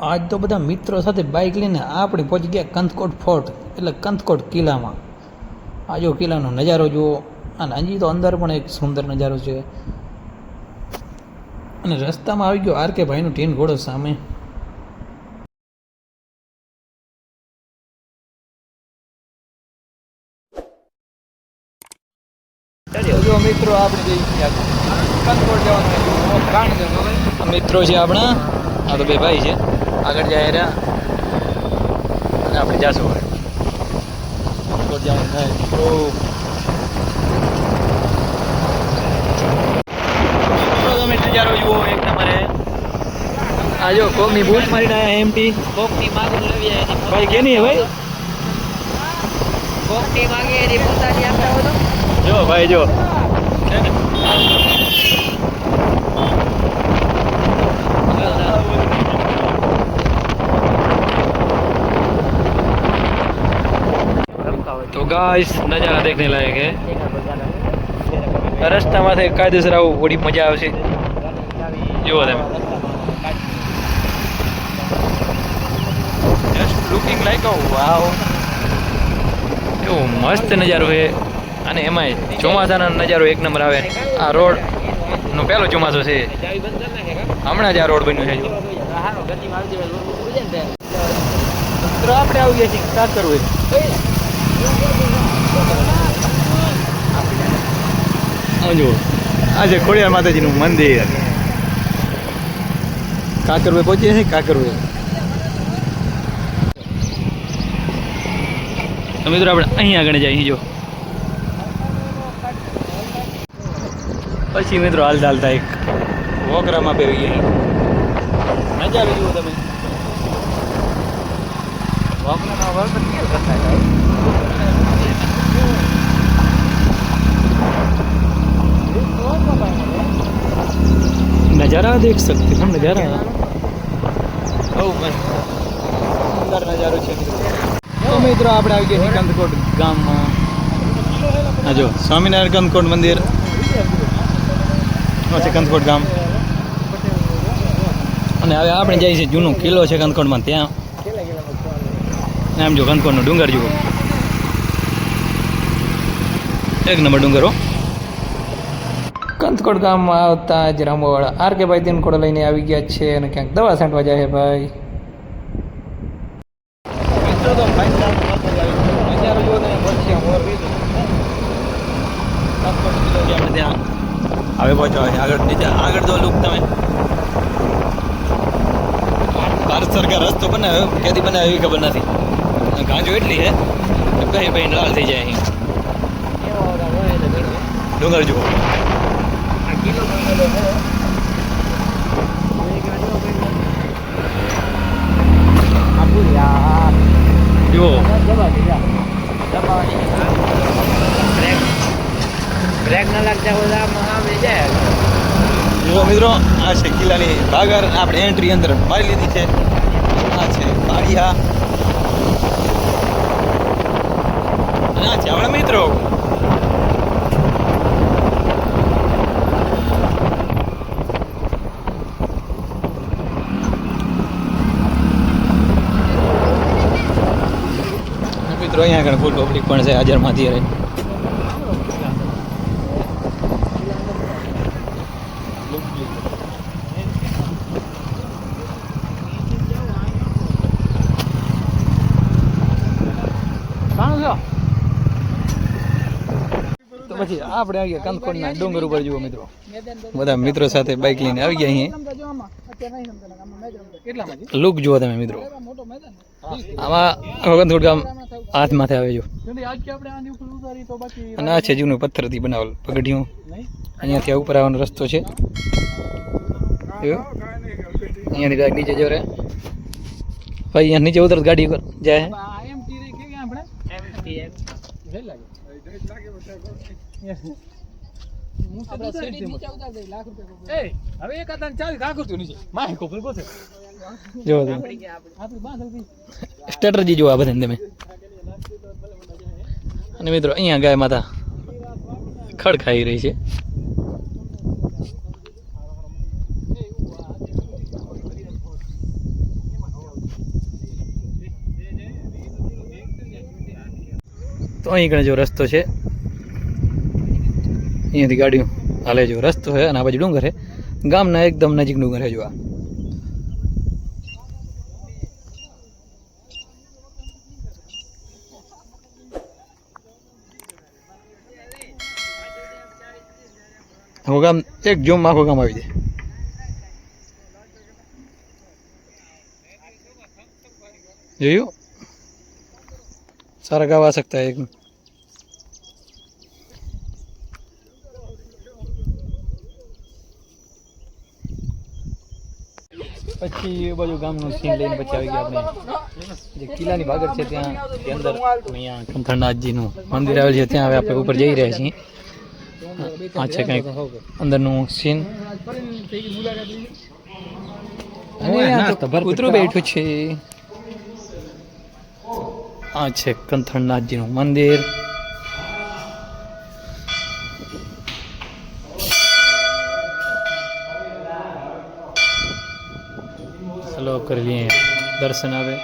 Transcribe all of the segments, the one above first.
આજ તો બધા મિત્રો સાથે બાઇક લઈને આપણે પહોંચી ગયા કંથકોટ ફોર્ટ એટલે કંથકોટ કિલ્લામાં. આ જો કિલ્લાનો નજારો જુઓ અને હજી તો અંદર પણ એક સુંદર નજારો છે. અને રસ્તામાં આવી ગયો આર કે ભાઈનું ટીન ઘોડો સામે. મિત્રો આપણે જઈ ગયા કંથકોટ જવાનું મિત્રો છે આપણા. આ તો બે ભાઈ છે. આગળ જાય રહ્યા. અને આપણે જાશું હવે. કંથકોટ જવાનું થાય. તો તમે નજારો જુઓ એક નંબરે આ જો કોકની બૂટ મારીને આયા એમટી કોકની માગું લેવી એની ભાઈ કેની હે ભાઈ? કોકની માગે એની પોતાની આપતા તો જો ભાઈ જો. છે ને? ગાઈસ નજારા દેખને લાયક હે. રસ્તામાંથી કાયદેસર આવું થોડી મજા આવશે. જુઓ તમે. જસ્ટ લુકિંગ લાઈક વાવ એવો મસ્ત નજારો છે અને એમાંય ચોમાસાનો નજારો એક નંબર આવે. આ રોડ નો પહેલો ચોમાસો છે. હમણાં જ આ રોડ બન્યો છે મિત્રો આપણે આવી ગયા છીએ સ્ટાર્ટ કરવું જો આ છે ખોડિયાર માતાજીનું મંદિર. કાકરવે પહોંચીએ છીએ કાકર તો મિત્રો આપણે અહીં આગળ જઈએ જો. પછી મિત્રો હાલતા હાલતા એક વોકરામાં પહેરી ગયા મજા આવી જુઓ તમે. વોકરામાં વર્ક કેમ કરતા જાય नज़ारा देख सकते हो नज़ारा બહુ મસ્ત સુંદર નજારો છે તો મિત્રો આપણે આવી ગયા છીએ કંદકોટ ગામમાં હા જો સ્વામિનારાયણ કંદકોટ મંદિર આ છે કંદકોટ ગામ અને હવે આપણે જઈએ છીએ જૂનો કિલ્લો છે કંદકોટમાં ત્યાં આમ જો કંદકોટનો ડુંગર જુઓ એક નંબર ડુંગર હો કંથકોટ ગામમાં આવતા જ રામોવાળા આર કે ભાઈ દિનકોડ લઈને આવી ગયા છે અને ક્યાંક દવા છાંટવા જાય છે ભાઈ. હવે પહોંચો આગળ નીચે આગળ જો લુક તમે. ભારત સરકાર રસ્તો બનાવ્યો ક્યાંથી બનાવ્યો એવી ખબર નથી. ગાંજો એટલી છે કઈ ભાઈ લાલ થઈ જાય અહીં ડુંગર જુઓ. કિલો બનેલો છે દબાવાની બ્રેક ના લાગતા બધા આમ લઈ જાય મિત્રો, આ છે કિલ્લાની બાગર આપણે એન્ટ્રી અંદર મારી લીધી છે. આ છે પાળિયા આ છે આપણા મિત્રો મિત્રો અહીંયા આગળ ફૂલ પબ્લિક પણ છે હાજરમાં અત્યારે તો પછી આપણે આવી ગયા કંદકોટના ડુંગર ઉપર જુઓ મિત્રો. બધા મિત્રો સાથે બાઇક લઈને આવી ગયા અહીંયા. લુક જુઓ તમે મિત્રો. આમાં આખો કંદકોટ ગામ હાથ માથે આવે જો. અને આ છે જૂનું પથ્થરથી બનાવેલ પગઢિયું. અહીંયાથી આ ઉપર આવવાનો રસ્તો છે. અહીંયાથી ડાયરેક્ટ નીચે જો રે ભાઈ અહીંયા નીચે ઉતર ગાડી ઉપર જાય. હવે એક હતા ચાલ કાકુર નીચે. માહી કોપલ કોથે જો સ્ટ્રેટર્જી જોવા બધાને તમે. અને મિત્રો અહીંયા ગાય માતા ખડ ખાઈ રહી છે. તો અહીં કણે જો રસ્તો છે. અહીંયાથી ગાડીઓ હાલે જો રસ્તો છે અને આ બાજુ ડુંગર છે. ગામના એકદમ નજીક ડુંગર છે જોવા આ. આખું ગામ એક જોમ આખું ગામ આવી જાય. જોયું? સારા ગાવા શકતા એક પછી એ બાજુ ગામનું સીન લઈને પછી આવી ગયા આપણે. જે કિલ્લાની ભાગર છે ત્યાં અંદર, અહીંયા કંથળનાથજીનું મંદિર આવેલ છે, ત્યાં હવે આપણે ઉપર જઈ રહ્યા છીએ. આ છે કંઈક અંદરનું સીન કૂતરું બેઠું છે. આ છે કંથરનાથજીનું મંદિર. ચલો કરી લઈએ દર્શન આવે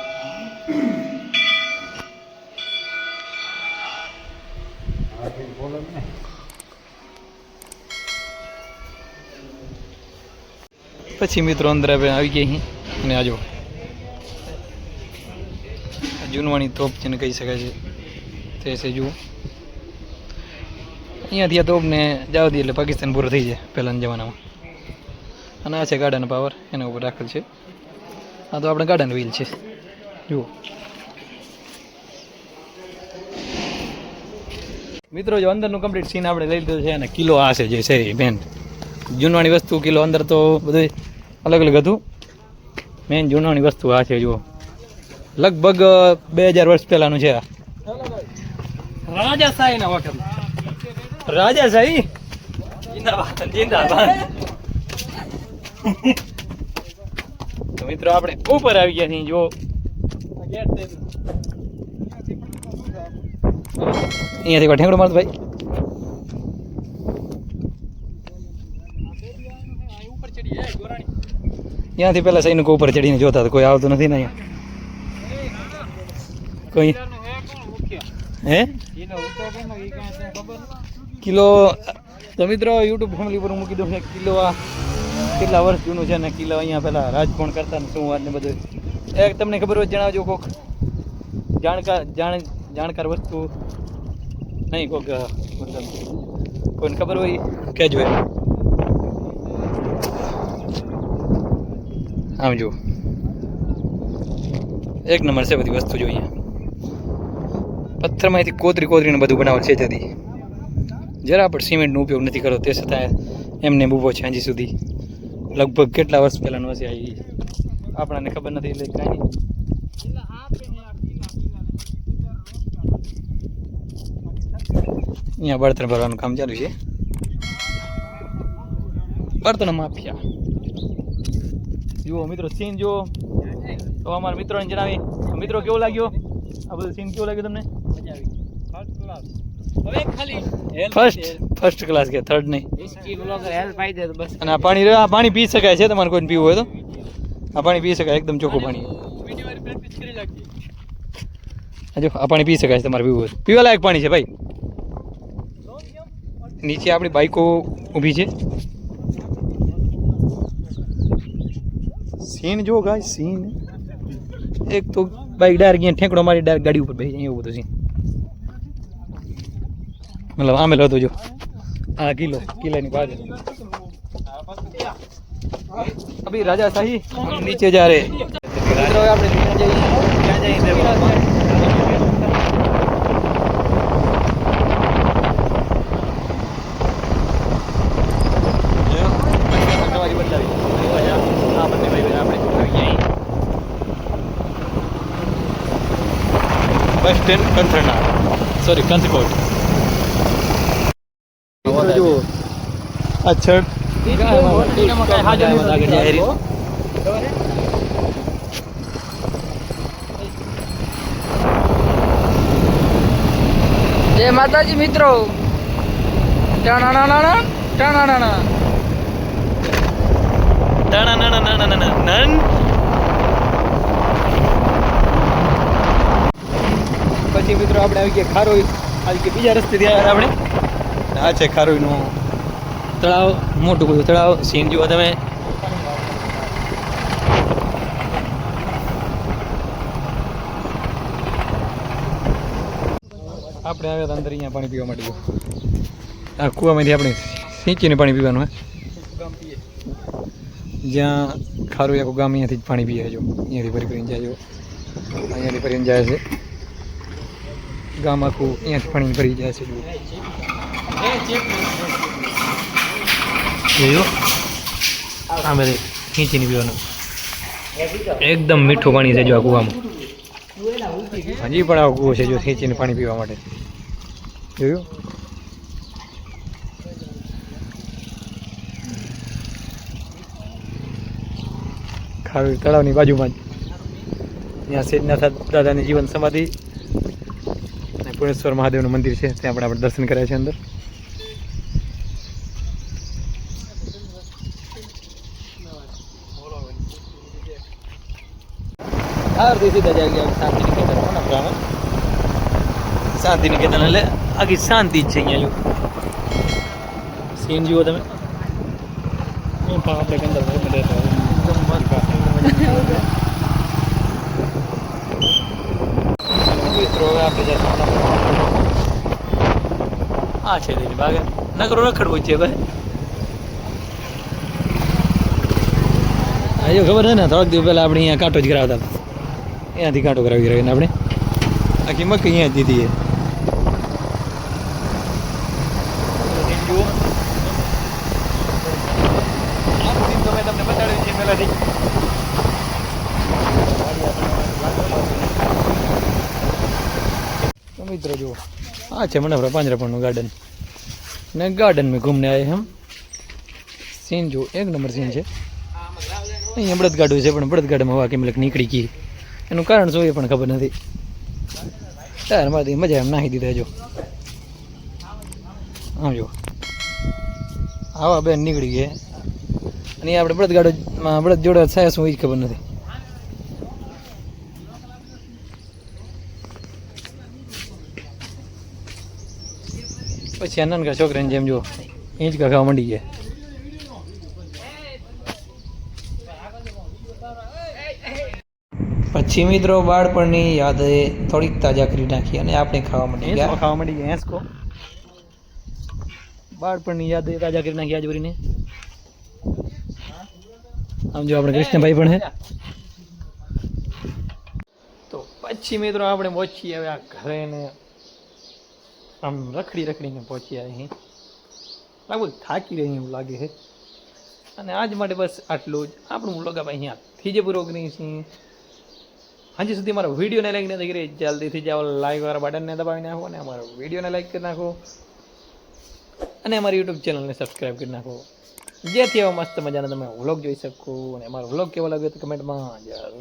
પછી મિત્રો અંદર હવે આવી ગયા અહીં અને આજો જૂનવાણી તોપ જેને કહી શકાય છે. તે છે જુઓ. અહીંયાથી આ તોપને જવા દઈએ એટલે પાકિસ્તાન પૂરો થઈ જાય પહેલાંના જમાનામાં. અને આ છે ગાર્ડન પાવર, એના ઉપર રાખેલ છે. આ તો આપણે ગાર્ડન વ્હીલ છે. જુઓ. મિત્રો, જો અંદરનું કમ્પ્લીટ સીન આપણે લઈ લીધું છે અને કિલો આ છે જે છે મેન જૂનવાણી વસ્તુ કિલો અંદર તો બધું અલગ અલગ હતું. મેન જૂનાની વસ્તુ આ છે જુઓ. લગભગ બે હજાર વર્ષ પહેલાનું છે આ. રાજાશાહી ના વખત રાજાશાહી જિંદાબાદ જિંદાબાદ. તો મિત્રો આપણે ઉપર આવી ગયા છીએ જો અહીંયાથી ઠેંગડો મારતો ભાઈ? ત્યાંથી પેલા સૈનિકો ઉપર ચડીને જોતા કોઈ આવતું નથી ને અહીંયા? કોઈ? હે? કિલો, તો મિત્રો યુટ્યુબ ફેમિલી પર મૂકી દઉં છે કિલો આ કેટલા વર્ષ જૂનું છે ને કિલો અહીંયા પેલા રાજ કોણ કરતા શું વાત ને બધું. એ તમને ખબર હોય જણાવજો કોક. જાણકાર, જાણ, જાણકાર વસ્તુ. નહીં, કોક મતલબ, કોઈને ખબર હોય, કહેજો એમ. આમ જુઓ. એક નંબર છે બધી વસ્તુ જોઈએ પથ્થરમાંથી કોતરી કોતરીને બધું બનાવેલ છે તેથી. જરા પણ સિમેન્ટનો ઉપયોગ નથી કરતો, તે છતાં એમને ઊભો છે હજી સુધી. લગભગ કેટલા વર્ષ પહેલાંનો હશે આવી. આપણને ખબર નથી એટલે કાંઈ અહીંયા બળતણ ભરવાનું કામ ચાલુ છે. બળતણ માફિયા. જુઓ મિત્રો સીન જુઓ. તો અમારા મિત્રોને જણાવી મિત્રો, કેવો લાગ્યો? આ બધું સીન કેવો લાગ્યો તમને? ફર્સ્ટ ફર્સ્ટ ક્લાસ કે થર્ડ નહીં. અને પાણી પાણી પી શકાય છે? તમારે કોઈને પીવું હોય તો? આ પાણી પી શકાય, એકદમ ચોખ્ખું પાણી. જો પાણી પી શકાય છે, તમારે પીવું હોય પાણી છે, ભાઈ. નીચે આપણી બાઈકો ઊભી છે. सीन जो होगा सीन। एक तो बाइक डर गई ठेकड़ो मारी डर, गाड़ी ऊपर भेज वो तो सीन। मतलब हाँ मिलो तो जो। हाँ किलो, किले नहीं बात अभी राजा शाही नीचे जा रहे। हैं bus stand Kantharnath sorry Kanthkot આગળ જાય માતાજી મિત્રો ટાણાણાણા, ટાણાણાણા. નન પછી મિત્રો આપણે આવી ગયા ખારોઈ. આજ કે બીજા રસ્તે આવ્યા આપણે. આ છે ખારોઈનું તળાવ, મોટું બધું તળાવ. સીન જુઓ તમે. આપણે આવ્યા હતા અંદર અહીંયા પાણી પીવા માટે આ કૂવામાંથી આપણે સિંચીને પાણી પીવાનું જ્યાં ખારું આખું ગામ અહીંયાથી જ પાણી પીએ જો. અહીંયાથી ભરી ભરીને જાય જો. અહીંયાથી ભરીને જાય છે. ગામ આખું અહીંયાથી પાણી ભરી જાય છે જોયું? આ બધે ખીંચીને પીવાનું. એકદમ મીઠું પાણી છે જો આ કૂવામાં હજી પણ આ કૂવો છે જો ખેંચીને પાણી પીવા માટે. જોયું? ખારું તળાવની બાજુમાં જ. ત્યાં સિદ્ધનાથ દાદાની જીવન સમાધિ. પુણેશ્વર મહાદેવનું મંદિર છે ત્યાં પણ આપણે દર્શન કર્યા છે અંદર. શાંતિ નિકેતન એટલે આખી શાંતિ જ છે અહીંયા સીન જુઓ તમે. આપણે અંદર મિત્રો આપણે આ છે તેની ભાગે નકરો રખડવું છે ભાઈ. હજુ ખબર છે ને, થોડાક દિવસ પહેલાં આપણે અહીંયા કાંટો જ કરાવતા અહીંયાથી કાંટો કરાવી કરાવીને આપણે. આખી મક્કી અહીંયા જ દીધી છે. જુઓ. આ છે મનફરા પાંજરાપણનું ગાર્ડન ને ગાર્ડન મેં ઘૂમને આવ્યા એમ સીન જો એક નંબર સીન છે. અહીંયા બળદગાડું છે, પણ બળદગાડામાં હવા કેમ નીકળી ગઈ. એનું કારણ શું એ પણ ખબર નથી. ટાયર મારી મજા એમ નાખી દીધા, જો. હા જો આવા બેન નીકળી ગયા. અને આપણે બળદગાડો બળદ જોડે થાય શું એ ખબર નથી. પછી અનન નાનકા છોકરાને જેમ જો હિંચકા ખાવા મંડી ગયા. પછી મિત્રો બાળપણની યાદ થોડીક તાજા કરી નાખી અને આપણે ખાવા માંડી ગયા. ખાવા માંડી ગયા હેસકો બાળપણની યાદ તાજા કરી નાખી આજુરીને. આમ જો આપણે કૃષ્ણભાઈ પણ હે. તો પછી મિત્રો આપણે પહોંચીએ હવે આ ઘરે ને આમ રખડી રખડીને પહોંચ્યા અહીં લગભગ થાકી રહી એવું લાગે છે અને આજ માટે બસ આટલું જ. આપણું વ્લોગ આપણે અહીંયાથી જ પૂરો કરીએ છીએ હજી સુધી મારા વિડીયોને લાઈક નથી કરી જલ્દીથી જાઓ લાઈક વાળા બટનને દબાવી નાખો અને અમારા વિડીયોને લાઈક કરી નાખો. અને અમારી યુટ્યુબ ચેનલને સબસ્ક્રાઈબ કરી નાખો. જેથી એવા મસ્ત મજાનો તમે વ્લોગ જોઈ શકો. અને અમારો વ્લોગ કેવો લાગ્યો તો કમેન્ટમાં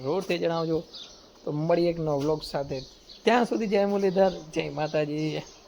જરૂરથી જણાવજો. તો મળીએ એક નવો વ્લોગ સાથે. ત્યાં સુધી જય મુરલીધર, જય માતાજી.